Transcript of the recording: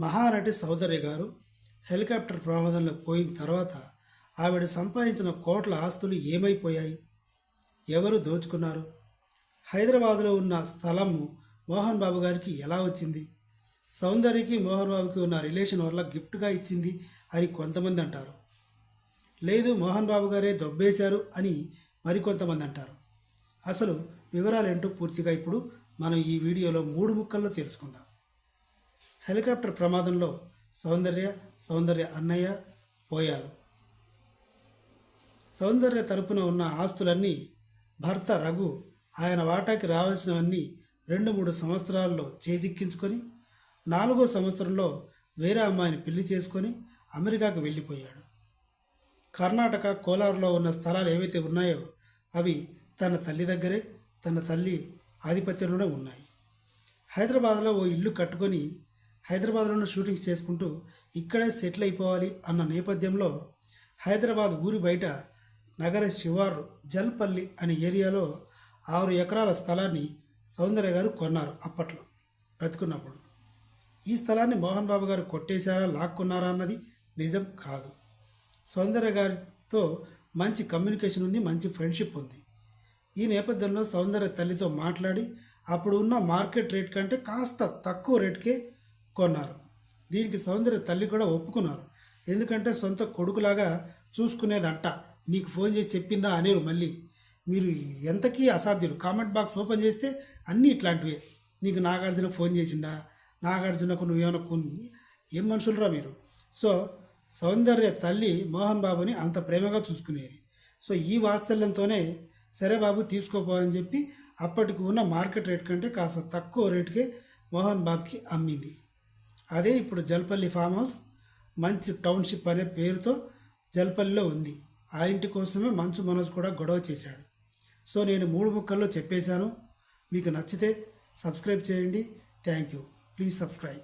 మహానటి సౌదర్య గారు హెలికాప్టర్ ప్రమాదంలో పోయిన తర్వాత ఆవిడ సంపాదించిన కోట్ల ఆస్తులు ఏమైపోయాయి? ఎవరు దోచుకున్నారు? హైదరాబాదులో ఉన్న స్థలము మోహన్ బాబు గారికి ఎలా వచ్చింది? సౌందర్యకి మోహన్ బాబుకి ఉన్న రిలేషన్ వల్ల గిఫ్ట్గా ఇచ్చింది అని కొంతమంది అంటారు. లేదు మోహన్ బాబు గారే దొబ్బేశారు అని మరికొంతమంది అంటారు. అసలు వివరాలు ఏంటో పూర్తిగా ఇప్పుడు మనం ఈ వీడియోలో మూడు ముక్కల్లో తెలుసుకుందాం. హెలికాప్టర్ ప్రమాదంలో సౌందర్య సౌందర్య అన్నయ్య పోయారు. సౌందర్య తరపున ఉన్న ఆస్తులన్నీ భర్త రఘు ఆయన వాటాకి రావాల్సినవన్నీ రెండు మూడు సంవత్సరాల్లో చేజిక్కించుకొని నాలుగో సంవత్సరంలో వేరే అమ్మాయిని పెళ్ళి చేసుకొని అమెరికాకు వెళ్ళిపోయాడు. కర్ణాటక కోలారులో ఉన్న స్థలాలు ఏవైతే ఉన్నాయో అవి తన తల్లి దగ్గరే తన తల్లి ఆధిపత్యంలోనే ఉన్నాయి. హైదరాబాద్లో ఓ ఇల్లు కట్టుకొని హైదరాబాద్లోనే షూటింగ్స్ చేసుకుంటూ ఇక్కడే సెటిల్ అయిపోవాలి అన్న నేపథ్యంలో హైదరాబాద్ ఊరి బయట నగర శివారు జల్పల్లి అనే ఏరియాలో ఆరు ఎకరాల స్థలాన్ని సౌందర్య గారు కొన్నారు అప్పట్లో బ్రతుకున్నప్పుడు. ఈ స్థలాన్ని మోహన్ బాబు గారు కొట్టేశారా లాక్కున్నారా అన్నది నిజం కాదు. సౌందర్య గారితో మంచి కమ్యూనికేషన్ ఉంది మంచి ఫ్రెండ్షిప్ ఉంది. ఈ నేపథ్యంలో సౌందర్య తల్లితో మాట్లాడి అప్పుడు ఉన్న మార్కెట్ రేట్ కంటే కాస్త తక్కువ రేట్కే కొన్నారు దీనికి సౌందర్య తల్లి కూడా ఒప్పుకున్నారు. ఎందుకంటే సొంత కొడుకులాగా చూసుకునేదంట. నీకు ఫోన్ చేసి చెప్పిందా అనేరు మళ్ళీ. మీరు ఎంతకీ అసాధ్యులు? కామెంట్ బాక్స్ ఓపెన్ చేస్తే అన్నీ ఇట్లాంటివే. నీకు నాగార్జున ఫోన్ చేసిండా? నాగార్జునకు నువ్వేమైనా కొన్ని ఏం మనుషులరా మీరు? సో సౌందర్య తల్లి మోహన్ బాబుని అంత ప్రేమగా చూసుకునేది. సో ఈ వాత్సల్యంతోనే సరే బాబు తీసుకోపోవని చెప్పి అప్పటికి ఉన్న మార్కెట్ రేట్ కంటే కాస్త తక్కువ రేటుకే మోహన్ బాబుకి అమ్మింది. అదే ఇప్పుడు జల్పల్లి ఫామ్ హౌస్ మంచి టౌన్షిప్ అనే పేరుతో జల్పల్లిలో ఉంది. ఆ ఇంటి కోసమే మంచు మనోజ్ కూడా గొడవ చేశాడు. సో నేను మూడు ముక్కల్లో చెప్పేశాను. మీకు నచ్చితే సబ్స్క్రైబ్ చేయండి. Thank you. Please subscribe.